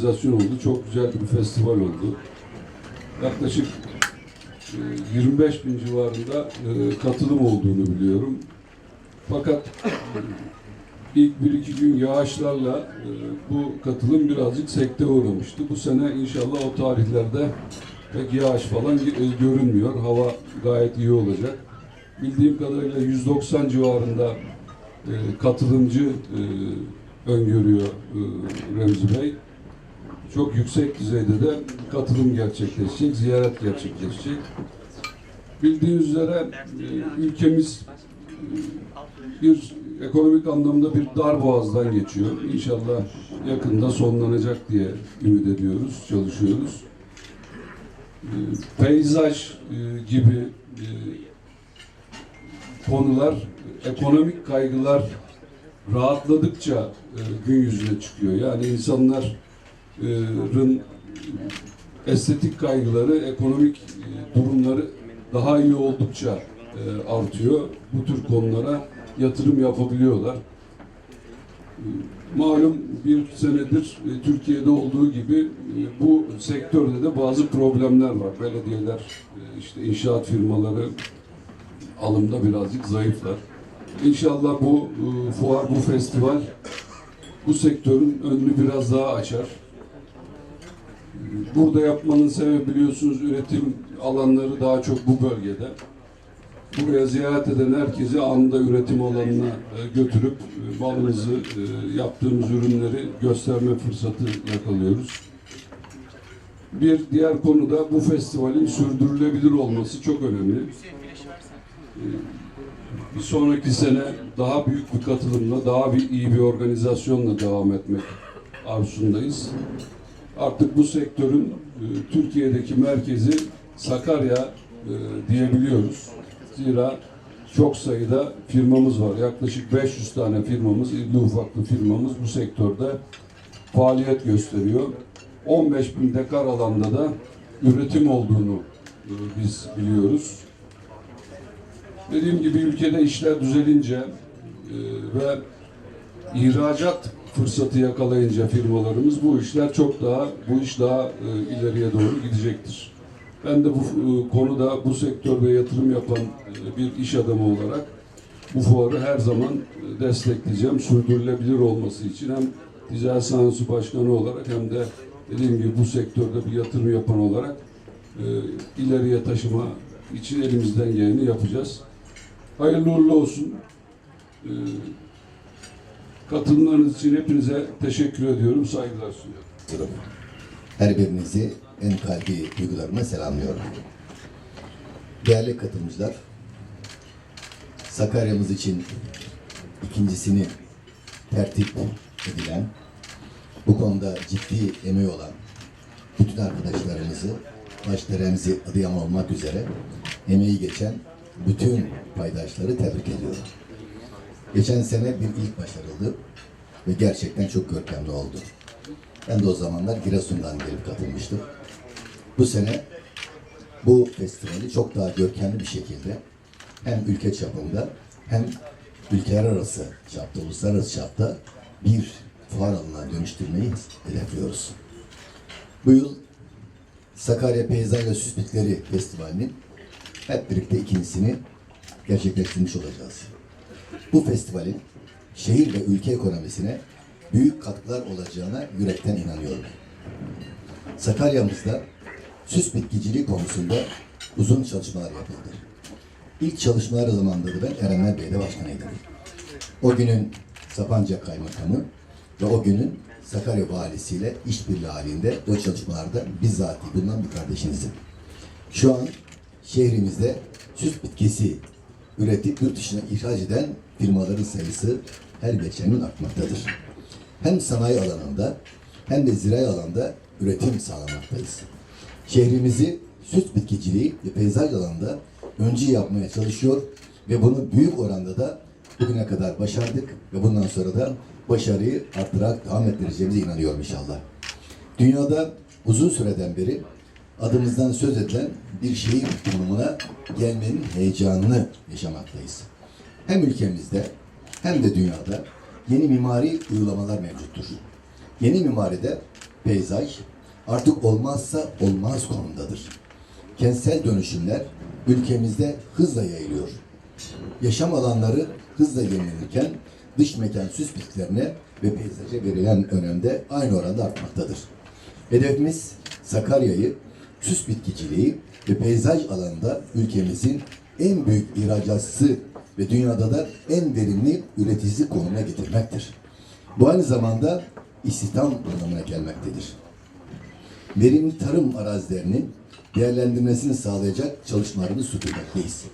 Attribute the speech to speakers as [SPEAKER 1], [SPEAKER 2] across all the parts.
[SPEAKER 1] organizasyon oldu. Çok güzel bir festival oldu. Yaklaşık e, 25 bin civarında e, katılım olduğunu biliyorum. Fakat e, ilk bir iki gün yağışlarla e, bu katılım birazcık sekte uğramıştı. Bu sene inşallah o tarihlerde pek yağış falan e, görünmüyor. Hava gayet iyi olacak. Bildiğim kadarıyla 190 civarında e, katılımcı e, öngörüyor e, Remzi Bey. Çok yüksek düzeyde de katılım gerçekleşecek, ziyaret gerçekleşecek. Bildiğiniz üzere e, ülkemiz e, bir ekonomik anlamda bir dar boğazdan geçiyor. İnşallah yakında sonlanacak diye ümit ediyoruz, çalışıyoruz. E, Peyzaj gibi konular, ekonomik kaygılar rahatladıkça gün yüzüne çıkıyor. Yani insanların estetik kaygıları, ekonomik durumları daha iyi oldukça artıyor. Bu tür konulara yatırım yapabiliyorlar. Malum bir senedir Türkiye'de olduğu gibi bu sektörde de bazı problemler var. Belediyeler, işte inşaat firmaları alımda birazcık zayıflar. İnşallah bu fuar, bu festival bu sektörün önünü biraz daha açar. Burada yapmanın sebebi biliyorsunuz üretim alanları daha çok bu bölgede. Buraya ziyaret eden herkesi anında üretim alanına e, götürüp e, malımızı, e, yaptığımız ürünleri gösterme fırsatı yakalıyoruz. Bir diğer konu da bu festivalin sürdürülebilir olması çok önemli. E, Bir sonraki sene daha büyük bir katılımla, daha bir iyi bir organizasyonla devam etmek arzusundayız. Artık bu sektörün e, Türkiye'deki merkezi Sakarya e, diyebiliyoruz. Zira çok sayıda firmamız var. Yaklaşık 500 tane firmamız, irli ufaklı firmamız bu sektörde faaliyet gösteriyor. 15 bin dekar alanda da üretim olduğunu e, biz biliyoruz. Dediğim gibi ülkede işler düzelince ve ihracat fırsatı yakalayınca firmalarımız bu işler çok daha bu iş daha e, ileriye doğru gidecektir. Ben de bu e, konuda bu sektörde yatırım yapan e, bir iş adamı olarak bu fuarı her zaman e, destekleyeceğim. Sürdürülebilir olması için hem Ticaret Sanayi Başkanı olarak hem de dediğim gibi bu sektörde bir yatırım yapan olarak e, ileriye taşıma için elimizden geleni yapacağız. Hayırlı uğurlu olsun. E, katılımlarınız için hepinize teşekkür ediyorum. Saygılar sunuyorum.
[SPEAKER 2] Her birinizi en kalbi duygularımla selamlıyorum. Değerli katılımcılar, Sakarya'mız için ikincisini tertip edilen, bu konuda ciddi emeği olan bütün arkadaşlarımızı, başta Remzi Adıyaman olmak üzere emeği geçen bütün paydaşları tebrik ediyorum. Geçen sene bir ilk başarıldı ve gerçekten çok görkemli oldu. Ben de o zamanlar Giresun'dan gelip katılmıştım. Bu sene bu festivali çok daha görkemli bir şekilde hem ülke çapında hem ülkeler arası çapta, uluslararası çapta bir fuar alanına dönüştürmeyi hedefliyoruz. Bu yıl Sakarya Peyzaj ve Süs Bitkileri Festivali'nin hep birlikte ikincisini gerçekleştirmiş olacağız. Bu festivalin şehir ve ülke ekonomisine büyük katkılar olacağına yürekten inanıyorum. Sakarya'mızda süs bitkiciliği konusunda uzun çalışmalar yapıldı. İlk çalışmalar zamanında da ben Erenler Bey'de başkanıydım. O günün Sapanca Kaymakamı ve o günün Sakarya Valisiyle işbirliği halinde o çalışmalarda bizzat bulunan bir kardeşinizim. Şu an şehrimizde süs bitkisi üretip yurt dışına ihraç eden firmaların sayısı her geçen gün artmaktadır. Hem sanayi alanında hem de zirai alanda üretim sağlamaktayız. Şehrimizi süt bitkiciliği ve peyzaj alanında öncü yapmaya çalışıyor ve bunu büyük oranda da bugüne kadar başardık ve bundan sonra da başarıyı arttırarak devam ettireceğimize inanıyorum inşallah. Dünyada uzun süreden beri adımızdan söz edilen bir şehir konumuna gelmenin heyecanını yaşamaktayız. Hem ülkemizde hem de dünyada yeni mimari uygulamalar mevcuttur. Yeni mimaride peyzaj artık olmazsa olmaz konumdadır. Kentsel dönüşümler ülkemizde hızla yayılıyor. Yaşam alanları hızla yenilirken dış mekan süs bitkilerine ve peyzaja verilen önem de aynı oranda artmaktadır. Hedefimiz Sakarya'yı süs bitkiciliği ve peyzaj alanında ülkemizin en büyük ihracatçısı ve dünyada da en verimli üreticisi konumuna getirmektir. Bu aynı zamanda istihdam anlamına gelmektedir. Verimli tarım arazilerinin değerlendirmesini sağlayacak çalışmalarını sürdürmekteyiz.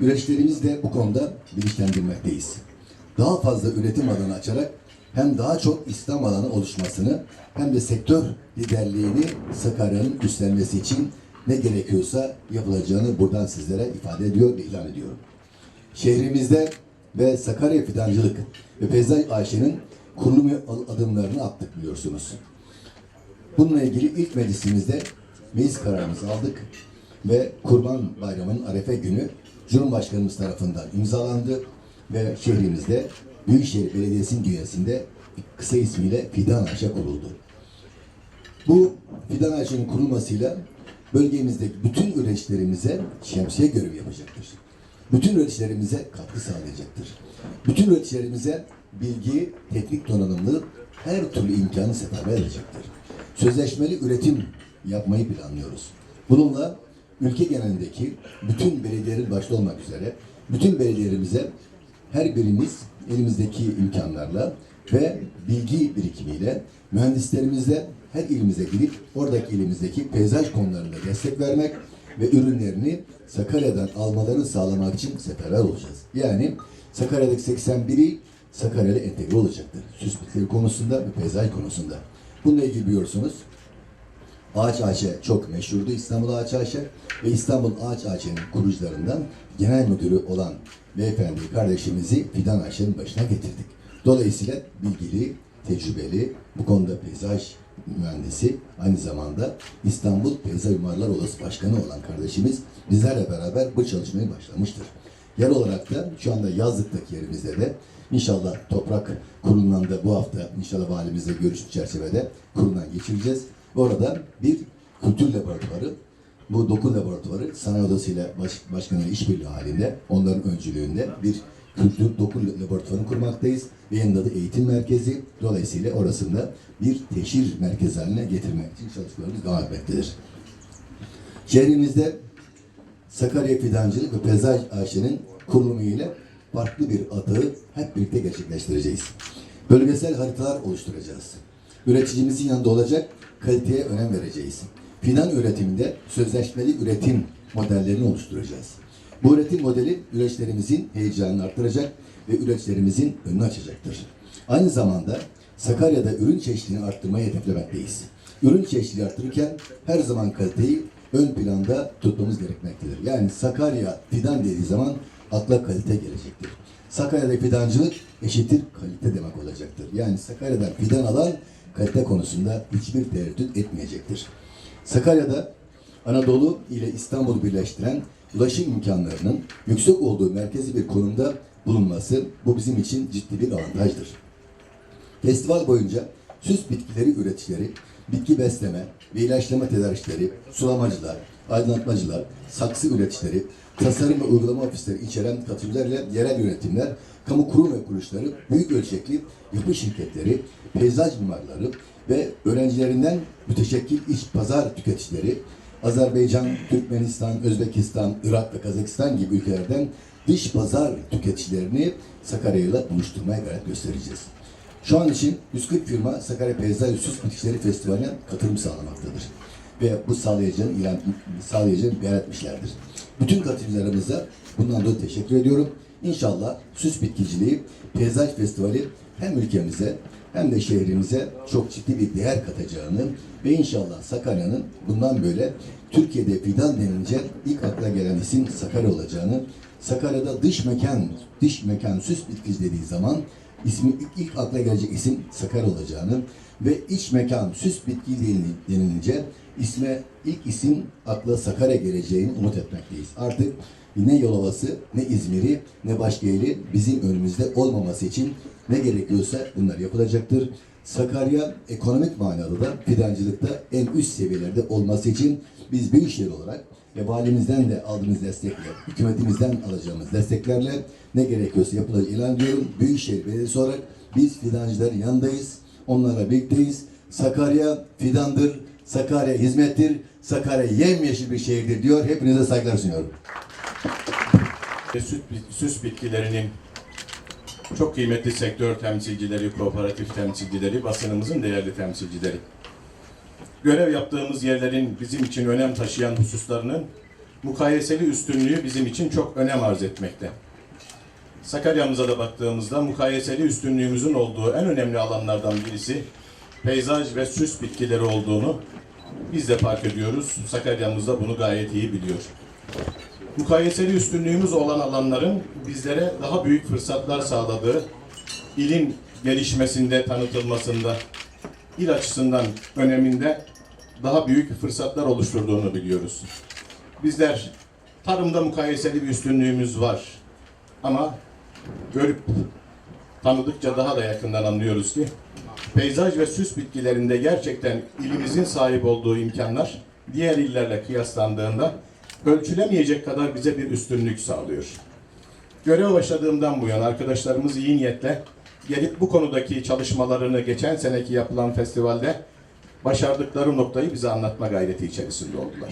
[SPEAKER 2] Üreticilerimiz de bu konuda bilinçlendirmekteyiz. Daha fazla üretim alanı açarak hem daha çok İslam alanı oluşmasını hem de sektör liderliğini Sakarya'nın üstlenmesi için ne gerekiyorsa yapılacağını buradan sizlere ifade ediyor ve ilan ediyorum. Şehrimizde ve Sakarya Fidancılık ve Peyzaj AŞ'nin kurulum adımlarını attık biliyorsunuz. Bununla ilgili ilk meclisimizde meclis kararımızı aldık ve Kurban Bayramı'nın Arefe günü Cumhurbaşkanımız tarafından imzalandı ve şehrimizde Büyükşehir Belediyesi'nin bünyesinde kısa ismiyle Fidan Ayşe kuruldu. Bu Fidan Ayşe'nin kurulmasıyla bölgemizdeki bütün üreticilerimize şemsiye görevi yapacaktır. Bütün üreticilerimize katkı sağlayacaktır. Bütün üreticilerimize bilgi, teknik donanımlı her türlü imkanı seferber edecektir. Sözleşmeli üretim yapmayı planlıyoruz. Bununla ülke genelindeki bütün belediyelerin başta olmak üzere bütün belediyelerimize her birimiz elimizdeki imkanlarla ve bilgi birikimiyle mühendislerimizle her ilimize gidip oradaki ilimizdeki peyzaj konularında destek vermek ve ürünlerini Sakarya'dan almalarını sağlamak için seferber olacağız. Yani Sakarya'daki 81'i Sakarya'da entegre olacaktır. Süs bitkileri konusunda ve peyzaj konusunda. Bununla ilgili biliyorsunuz Ağaç AŞ çok meşhurdu İstanbul Ağaç AŞ ve İstanbul Ağaç AŞ'nin kurucularından genel müdürü olan beyefendi kardeşimizi Fidan AŞ'nin başına getirdik. Dolayısıyla bilgili, tecrübeli, bu konuda peyzaj mühendisi, aynı zamanda İstanbul Peyzaj Mimarlar Odası Başkanı olan kardeşimiz bizlerle beraber bu çalışmayı başlamıştır. Yer olarak da şu anda yazlıktaki yerimizde de inşallah toprak kurulundan da bu hafta inşallah valimizle görüştük çerçevede kurulundan geçireceğiz. Orada bir kültür laboratuvarı, bu doku laboratuvarı sanayi odasıyla baş, başkanın işbirliği halinde onların öncülüğünde bir kültür doku laboratuvarını kurmaktayız ve yanında da eğitim merkezi. Dolayısıyla orasında bir teşhir merkezi haline getirmek için çalışmalarımız devam etmektedir. Şehrimizde Sakarya Fidancılık ve Peyzaj AŞ'nin kurulumu ile farklı bir adı hep birlikte gerçekleştireceğiz. Bölgesel haritalar oluşturacağız. Üreticimizin yanında olacak, kaliteye önem vereceğiz. Fidan üretiminde sözleşmeli üretim modellerini oluşturacağız. Bu üretim modeli üreticilerimizin heyecanını artıracak ve üreticilerimizin önünü açacaktır. Aynı zamanda Sakarya'da ürün çeşitliliğini arttırmayı hedeflemekteyiz. Ürün çeşitliliği arttırırken her zaman kaliteyi ön planda tutmamız gerekmektedir. Yani Sakarya fidan dediği zaman akla kalite gelecektir. Sakarya'da fidancılık eşittir kalite demek olacaktır. Yani Sakarya'dan fidan alan kalite konusunda hiçbir tereddüt etmeyecektir. Sakarya'da Anadolu ile İstanbul'u birleştiren ulaşım imkanlarının yüksek olduğu merkezi bir konumda bulunması bu bizim için ciddi bir avantajdır. Festival boyunca süs bitkileri üreticileri, bitki besleme ve ilaçlama tedarikçileri, sulamacılar, aydınlatmacılar, saksı üreticileri, tasarım ve uygulama ofisleri içeren katılımlarla yerel yönetimler, kamu kurum ve kuruluşları, büyük ölçekli yapı şirketleri, peyzaj mimarları ve öğrencilerinden müteşekkil iş pazar tüketicileri, Azerbaycan, Türkmenistan, Özbekistan, Irak ve Kazakistan gibi ülkelerden dış pazar tüketicilerini Sakarya ile buluşturmaya gayret göstereceğiz. Şu an için 140 firma Sakarya Peyzaj Süs Bitkileri Festivali'ne katılım sağlamaktadır. Ve bu sağlayacağını ilan, sağlayacağını beyan etmişlerdir. Bütün katılımcılarımıza bundan dolayı teşekkür ediyorum. İnşallah süs bitkiciliği Peyzaj Festivali hem ülkemize hem de şehrimize çok ciddi bir değer katacağını ve inşallah Sakarya'nın bundan böyle Türkiye'de fidan denilince ilk akla gelen isim Sakarya olacağını, Sakarya'da dış mekan, dış mekan süs bitkici dediği zaman ismi ilk, ilk akla gelecek isim Sakarya olacağını ve iç mekan süs bitki denilince isme ilk isim akla Sakarya geleceğini umut etmekteyiz. Artık ne Yolovası, ne İzmir'i, ne başka ili bizim önümüzde olmaması için ne gerekiyorsa bunlar yapılacaktır. Sakarya ekonomik manada da fidancılıkta en üst seviyelerde olması için biz Büyükşehir olarak ve valimizden de aldığımız destekle, hükümetimizden alacağımız desteklerle ne gerekiyorsa yapılacak ilan ediyorum. Büyükşehir Belediyesi olarak biz fidancıların yanındayız. Onlarla birlikteyiz. Sakarya fidandır, Sakarya hizmettir, Sakarya yemyeşil bir şehirdir diyor. Hepinize saygılar sunuyorum.
[SPEAKER 3] süs bitkilerinin çok kıymetli sektör temsilcileri, kooperatif temsilcileri, basınımızın değerli temsilcileri. Görev yaptığımız yerlerin bizim için önem taşıyan hususlarının mukayeseli üstünlüğü bizim için çok önem arz etmekte. Sakarya'mıza da baktığımızda mukayeseli üstünlüğümüzün olduğu en önemli alanlardan birisi peyzaj ve süs bitkileri olduğunu biz de fark ediyoruz. Sakarya'mız da bunu gayet iyi biliyor mukayeseli üstünlüğümüz olan alanların bizlere daha büyük fırsatlar sağladığı, ilin gelişmesinde, tanıtılmasında, il açısından öneminde daha büyük fırsatlar oluşturduğunu biliyoruz. Bizler tarımda mukayeseli bir üstünlüğümüz var. Ama görüp tanıdıkça daha da yakından anlıyoruz ki peyzaj ve süs bitkilerinde gerçekten ilimizin sahip olduğu imkanlar diğer illerle kıyaslandığında ölçülemeyecek kadar bize bir üstünlük sağlıyor. Görev başladığımdan bu yana arkadaşlarımız iyi niyetle gelip bu konudaki çalışmalarını geçen seneki yapılan festivalde başardıkları noktayı bize anlatma gayreti içerisinde oldular.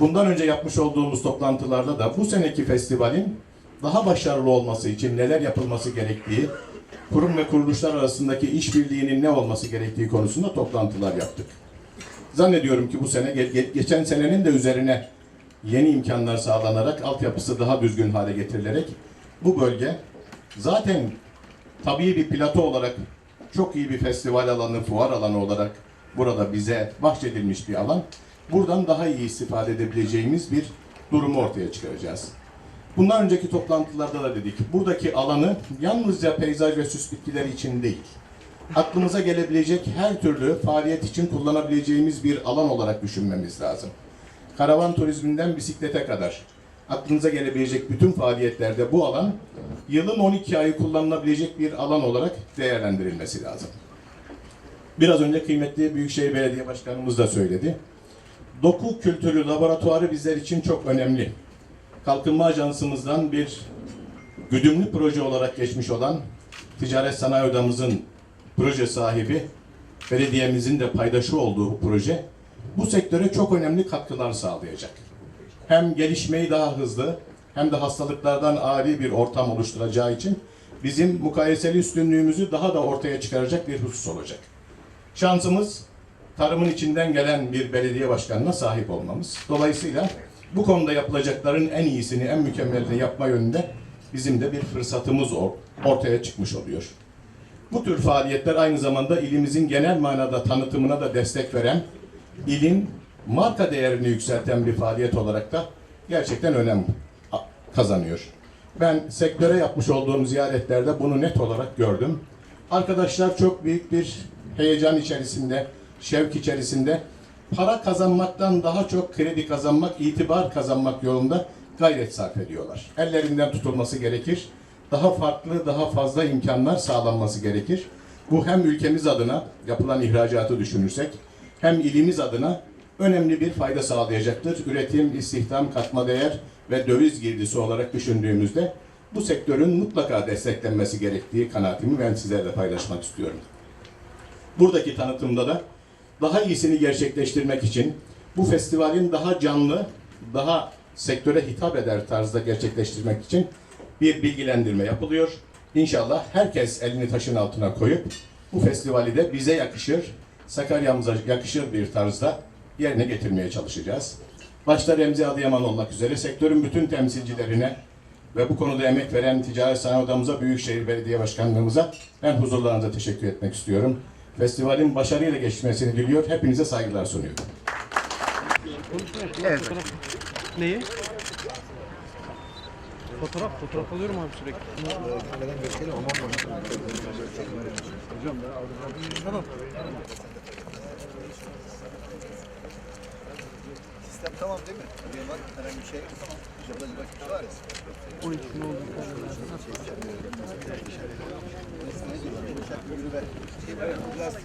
[SPEAKER 3] Bundan önce yapmış olduğumuz toplantılarda da bu seneki festivalin daha başarılı olması için neler yapılması gerektiği, kurum ve kuruluşlar arasındaki işbirliğinin ne olması gerektiği konusunda toplantılar yaptık. Zannediyorum ki bu sene ge- ge- geçen senenin de üzerine yeni imkanlar sağlanarak altyapısı daha düzgün hale getirilerek bu bölge zaten tabii bir plato olarak çok iyi bir festival alanı, fuar alanı olarak burada bize bahşedilmiş bir alan. Buradan daha iyi istifade edebileceğimiz bir durumu ortaya çıkaracağız. Bundan önceki toplantılarda da dedik. Buradaki alanı yalnızca peyzaj ve süs bitkileri için değil, aklımıza gelebilecek her türlü faaliyet için kullanabileceğimiz bir alan olarak düşünmemiz lazım. Karavan turizminden bisiklete kadar aklınıza gelebilecek bütün faaliyetlerde bu alan yılın 12 ayı kullanılabilecek bir alan olarak değerlendirilmesi lazım. Biraz önce kıymetli Büyükşehir Belediye Başkanımız da söyledi. Doku kültürü laboratuvarı bizler için çok önemli. Kalkınma Ajansımızdan bir güdümlü proje olarak geçmiş olan Ticaret Sanayi Odamızın proje sahibi, belediyemizin de paydaşı olduğu proje bu sektöre çok önemli katkılar sağlayacak. Hem gelişmeyi daha hızlı hem de hastalıklardan ari bir ortam oluşturacağı için bizim mukayeseli üstünlüğümüzü daha da ortaya çıkaracak bir husus olacak. Şansımız tarımın içinden gelen bir belediye başkanına sahip olmamız. Dolayısıyla bu konuda yapılacakların en iyisini, en mükemmelini yapma yönünde bizim de bir fırsatımız or- ortaya çıkmış oluyor. Bu tür faaliyetler aynı zamanda ilimizin genel manada tanıtımına da destek veren, ilin marka değerini yükselten bir faaliyet olarak da gerçekten önem kazanıyor. Ben sektöre yapmış olduğum ziyaretlerde bunu net olarak gördüm. Arkadaşlar çok büyük bir heyecan içerisinde, şevk içerisinde para kazanmaktan daha çok kredi kazanmak, itibar kazanmak yolunda gayret sarf ediyorlar. Ellerinden tutulması gerekir. Daha farklı, daha fazla imkanlar sağlanması gerekir. Bu hem ülkemiz adına yapılan ihracatı düşünürsek, hem ilimiz adına önemli bir fayda sağlayacaktır. Üretim, istihdam, katma değer ve döviz girdisi olarak düşündüğümüzde bu sektörün mutlaka desteklenmesi gerektiği kanaatimi ben sizlerle paylaşmak istiyorum. Buradaki tanıtımda da daha iyisini gerçekleştirmek için bu festivalin daha canlı, daha sektöre hitap eder tarzda gerçekleştirmek için bir bilgilendirme yapılıyor. İnşallah herkes elini taşın altına koyup bu festivali de bize yakışır, Sakarya'mıza yakışır bir tarzda yerine getirmeye çalışacağız. Başta Remzi Adıyaman olmak üzere sektörün bütün temsilcilerine ve bu konuda emek veren Ticaret Sanayi Odamıza, Büyükşehir Belediye Başkanlığımıza ben huzurlarınıza teşekkür etmek istiyorum. Festivalin başarıyla geçmesini diliyor. Hepinize saygılar sunuyorum.
[SPEAKER 4] Evet. Neyi? Fotoğraf, fotoğraf alıyorum abi sürekli. Tamam.
[SPEAKER 5] Sistem tamam değil mi? Benim var herhangi bir şey yok. Tamam. Burada bir bakış var ya.
[SPEAKER 4] 12 ne oldu?
[SPEAKER 5] Ne diyorlar? Yumuşak bir yürü ver. Plastik.